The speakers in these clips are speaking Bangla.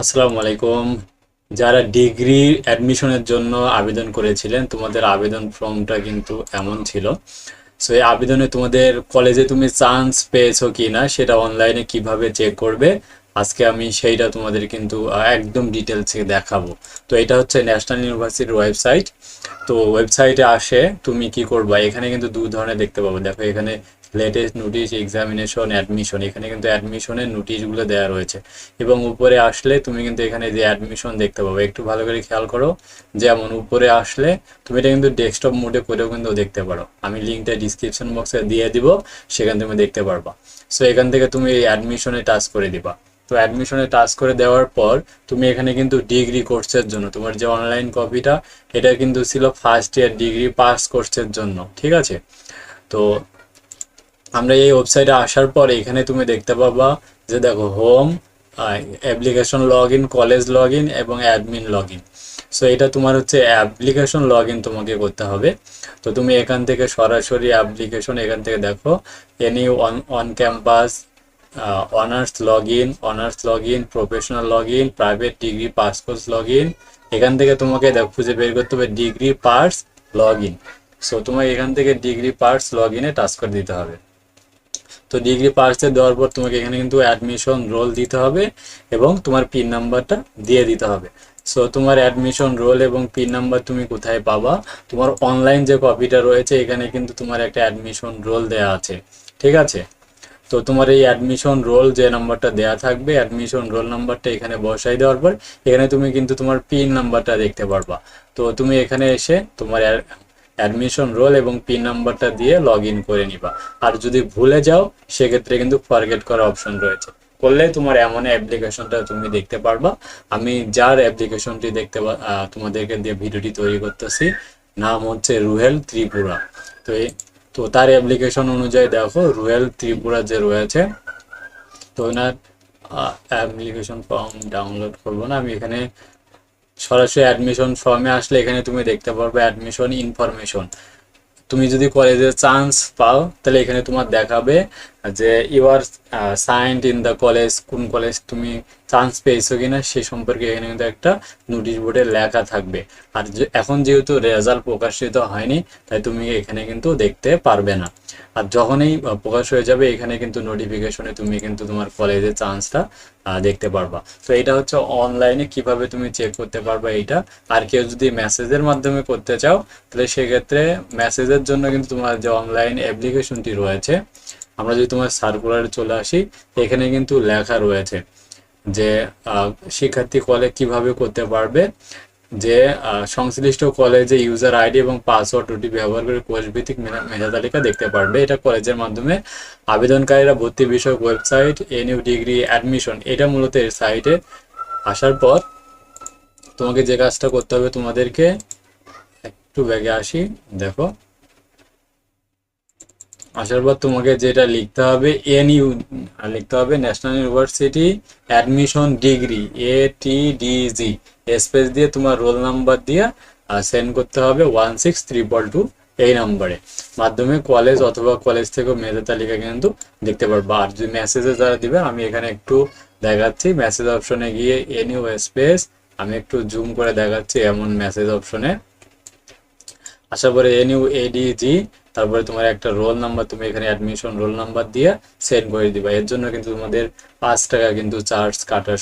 আসসালামু আলাইকুম। যারা ডিগ্রি অ্যাডমিশনের জন্য আবেদন করেছিলেন, তোমাদের আবেদন ফর্মটা কিন্তু এমন ছিল। সো, এই আবেদনে তোমাদের কলেজে তুমি চান্স পেয়েছ কি না সেটা অনলাইনে কীভাবে চেক করবে, আজকে আমি সেইটা তোমাদের কিন্তু একদম ডিটেলসে দেখাবো। তো, এটা হচ্ছে ন্যাশনাল ইউনিভার্সিটির ওয়েবসাইট। তো, ওয়েবসাইটে আসে তুমি কি করবা, এখানে কিন্তু দু ধরনের দেখতে পাবো। দেখো, এখানে লেটেস্ট নোটিশ এক্সামিনেশন অ্যাডমিশন এখানে কিন্তু অ্যাডমিশনের নোটিশগুলো দেওয়া রয়েছে। এবং উপরে আসলে তুমি কিন্তু এখানে যে অ্যাডমিশন দেখতে পাবো, একটু ভালো করে খেয়াল করো। যেমন উপরে আসলে তুমি এটা কিন্তু ডেস্কটপ মোডে করেও কিন্তু দেখতে পারো। আমি লিঙ্কটা ডিসক্রিপশন বক্সে দিয়ে দিব, সেখান তুমি দেখতে পারবা। সো এখান থেকে তুমি এই অ্যাডমিশনে টাচ করে দিবা। তো অ্যাডমিশনে টাচ করে দেওয়ার পর তুমি এখানে কিন্তু ডিগ্রি কোর্সের জন্য, তোমার যে অনলাইন কপিটা এটা কিন্তু ছিল ফার্স্ট ইয়ার ডিগ্রি পাস কোর্সের জন্য, ঠিক আছে? তো আমরা এই ওয়েবসাইটে আসার পরে এখানে তুমি দেখতে পাবা যে দেখো home application log in college log in এবং অ্যাডমিন লগ ইন সো এটা তোমার হচ্ছে অ্যাপ্লিকেশন লগ ইন তোমাকে করতে হবে। তো তুমি এখান থেকে সরাসরি অ্যাপ্লিকেশন এখান থেকে দেখো any on on campus honours log in honours log in professional log in private degree pass course log in এখান থেকে তোমাকে দেখো, খুঁজে বের করতে হবে degree pass log in so তোমাকে এখান থেকে ডিগ্রি পার্স লগ ইনে টাচ করে দিতে হবে। তো ডিগ্রি পার্সে দেওয়ার পর তোমাকে এখানে কিন্তু অ্যাডমিশন রোল দিতে হবে এবং তোমার পিন নাম্বারটা দিয়ে দিতে হবে। সো তোমার অ্যাডমিশন রোল এবং পিন নাম্বার তুমি কোথায় পাবা? তোমার অনলাইন যে কপিটা রয়েছে, এখানে কিন্তু তোমার একটা অ্যাডমিশন রোল দেয়া আছে। ঠিক আছে? তো তোমার এই অ্যাডমিশন রোল যে নাম্বারটা দেয়া থাকবে অ্যাডমিশন রোল নাম্বারটা এখানে বসাই দেওয়ার পর, এখানে তুমি কিন্তু তোমার পিন নাম্বারটা দেখতে পারবা। তো তুমি এখানে এসে তোমার অ্যাডমিশন রোল এবং পিন নাম্বারটা দিয়ে লগ করে নিবা। আর যদি ভুলে যাও, সেক্ষেত্রে কিন্তু ফরগেট করার অপশন রয়েছে। করলে তোমার এমন অ্যাপ্লিকেশনটা তুমি দেখতে পারবা। আমি যার অ্যাপ্লিকেশনটি দেখতে তোমাদেরকে দিয়ে ভিডিওটি তৈরি করতেছি, নাম হচ্ছে রুহেল ত্রিপুরা। তো এই তো তার অ্যাপ্লিকেশন অনুযায়ী দেখো, রুহেল ত্রিপুরা যে রয়েছে, তো ওনার অ্যাপ্লিকেশন ফর্ম ডাউনলোড করব না, আমি এখানে সরাসরি অ্যাডমিশন ফর্মে আসলে এখানে তুমি দেখতে পারবে অ্যাডমিশন ইনফরমেশন তুমি যদি কলেজে চান্স পাও, তাহলে এখানে তোমার দেখাবে যে you are signed in the college কোন কলেজ তুমি চান্স পেয়েছ কিনা, সে সম্পর্কে এখানে কিন্তু একটা নোটিশ বোর্ডে লেখা থাকবে। আর এখন যেহেতু রেজাল্ট প্রকাশিত হয়নি, তাই তুমি এখানে কিন্তু দেখতে পারবে না। আর যখনই প্রকাশ হয়ে যাবে, এখানে কিন্তু নোটিফিকেশনে তুমি কিন্তু তোমার কলেজের চান্সটা দেখতে পারবা। তো এটা হচ্ছে অনলাইনে কীভাবে তুমি চেক করতে পারবা এইটা। আর কেউ যদি মেসেজের মাধ্যমে করতে চাও, তাহলে সেক্ষেত্রে মেসেজের জন্য কিন্তু তোমার যে অনলাইন অ্যাপ্লিকেশনটি রয়েছে আমরা যদি তোমার সার্কুলারে চলে আসি, এখানে কিন্তু লেখা রয়েছে যে শিক্ষার্থী কলে কীভাবে করতে পারবে, যে সংশ্লিষ্ট কলেজে ইউজার আইডি এবং পাসওয়ার্ড ওটি ব্যবহার করে কোর্স ভিত্তিক মেধা তালিকা দেখতে পারবে। এটা কলেজের মাধ্যমে আবেদনকারীরা ভর্তি বিষয়ক ওয়েবসাইট এনইউ ডিগ্রি অ্যাডমিশন এটা মূলত এর সাইটে আসার পর তোমাকে যে কাজটা করতে হবে তোমাদেরকে, একটু ব্যাগে আসি, দেখো। আসার পর তোমাকে যেটা লিখতে হবে, এনইউ লিখতে হবে national university admission degree A T DG space দিয়ে তোমার রোল নাম্বার দিয়ে সেন্ড করতে হবে ওয়ান সিক্স ত্রিপল টু এই নাম্বারে মাধ্যমে কলেজ অথবা কলেজ থেকে মেধা তালিকা কিন্তু দেখতে পারবা। আর যদি মেসেজে যারা দিবে, আমি এখানে একটু দেখাচ্ছি। মেসেজ অপশনে গিয়ে এনইউ স্পেস আমি একটু জুম করে দেখাচ্ছি এমন মেসেজ অপশনে আশা করি এনইউ এডিজি তারপরে তোমার একটা রোল নাম্বার তুমি এখানে অ্যাডমিশন রোল নাম্বার দিয়ে সেন্ড করে দিবা। এর জন্য কিন্তু তোমাদের পাঁচ টাকা কিন্তু চার্জ কাটার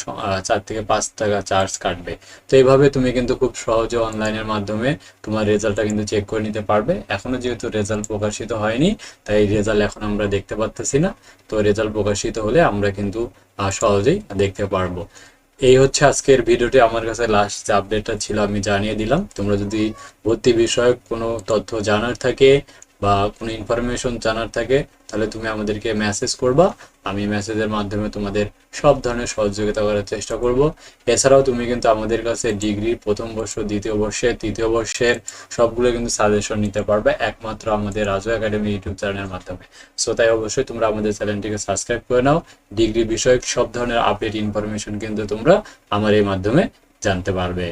চার থেকে পাঁচ টাকা চার্জ কাটবে। তো এইভাবে তুমি কিন্তু খুব সহজে অনলাইনের মাধ্যমে তোমার রেজাল্টটা কিন্তু চেক করে নিতে পারবে। এখনও যেহেতু রেজাল্ট প্রকাশিত হয়নি, তাই রেজাল্ট এখন আমরা দেখতে পারতেছি না। তো রেজাল্ট প্রকাশিত হলে আমরা কিন্তু সহজেই দেখতে পারব। এই হচ্ছে আজকের ভিডিওটি। আমার কাছে লাস্ট যে আপডেটটা ছিল, আমি জানিয়ে দিলাম। তোমরা যদি ভর্তি বিষয়ক কোনো তথ্য জানার থাকে বা কোনো ইনফরমেশন জানার থাকে তাহলে তুমি আমাদেরকে মেসেজ করবা, আমি মেসেজের মাধ্যমে তোমাদের সব ধরনের সহযোগিতা করার চেষ্টা করব। এছাড়াও তুমি কিন্তু আমাদের কাছে ডিগ্রি প্রথম বর্ষ, দ্বিতীয় বর্ষের তৃতীয় বর্ষের সবগুলো কিন্তু সাজেশন নিতে পারবে, একমাত্র আমাদের রাজু একাডেমি ইউটিউব চ্যানেলের মাধ্যমে। সো তাই অবশ্যই তোমরা আমাদের চ্যানেলটিকে সাবস্ক্রাইব করে নাও। ডিগ্রি বিষয়ক সব ধরনের আপডেট ইনফরমেশন কিন্তু তোমরা আমার এই মাধ্যমে জানতে পারবে।